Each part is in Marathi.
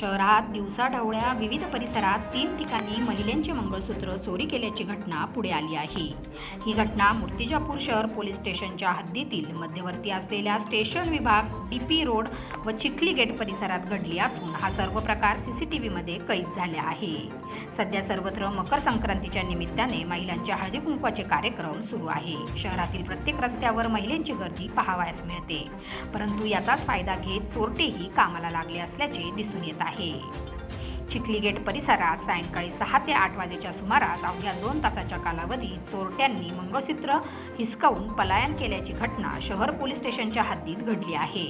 शहरात दिवसाढवळ्या विविध परिसरात तीन ठिकाणी महिलांचे मंगळसूत्र चोरी केल्याची घटना पुढे आली आहे. ही घटना मूर्तिजापूर शहर पोलीस स्टेशनच्या हद्दीतील मध्यवर्ती असलेल्या स्टेशन विभाग डीपी रोड व चिखली गेट परिसरात घडली असून हा सर्व प्रकार सीसीटीव्हीमध्ये कैद झाला आहे. सध्या सर्वत्र मकर संक्रांतीच्या निमित्ताने महिलांच्या हळदी कुंकवाचे कार्यक्रम सुरू आहे. शहरातील प्रत्येक रस्त्यावर महिलांची गर्दी पाहावयास मिळते. परंतु याचाच फायदा घेत चोरटेही कामाला लागले असल्याचे दिसून येत आहे. चिखली गेट परिसरात सायंकाळी सहा ते आठ वाजेच्या सुमारास अवघ्या दोन तासाच्या कालावधीत चोरट्यांनी मंगळसूत्र हिसकावून पलायन केल्याची घटना शहर पोलीस स्टेशनच्या हद्दीत घडली आहे.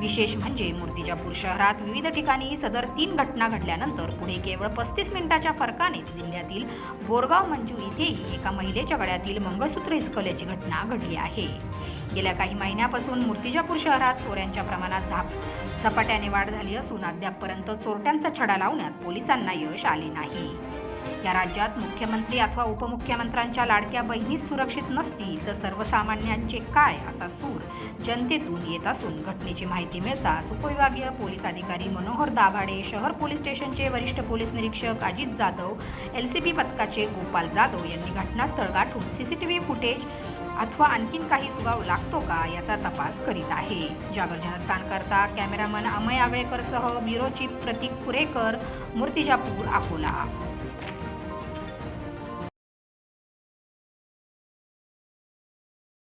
विशेष म्हणजे मूर्तिजापूर शहरात विविध ठिकाणी सदर तीन घटना घडल्यानंतर पुढे केवळ पस्तीस मिनिटाच्या फरकानेच जिल्ह्यातील बोरगाव मंजू इथेही एका महिलेच्या गळ्यातील मंगळसूत्र हिसकवल्याची घटना घडली आहे. गेल्या काही महिन्यापासून मूर्तिजापूर शहरात चोऱ्यांच्या प्रमाणात झाप झपाट्याने वाढ झाली असून अद्यापपर्यंत चोरट्यांचा छडा लावण्यात पोलिसांना यश आले नाही. या राज्यात मुख्यमंत्री अथवा उपमुख्यमंत्र्यांच्या लाडक्या बहिणी सुरक्षित नसतील तर सर्वसामान्यांचे काय असा सूर जनतेतून येत असून घटनेची माहिती मिळताच उपविभागीय पोलीस अधिकारी मनोहर दाभाडे शहर पोलीस स्टेशनचे वरिष्ठ पोलीस निरीक्षक Ajit Jadhav L C B पथकाचे गोपाल जाधव यांनी घटनास्थळ गाठून सीसीटीव्ही फुटेज अथवा आणखीन काही सुगाव लागतो का याचा तपास करीत आहे. जागर करता कॅमेरामन अमय आगळेकर सह ब्युरो चीफ प्रतीक पुरेकर मूर्तिजापूर अकोला.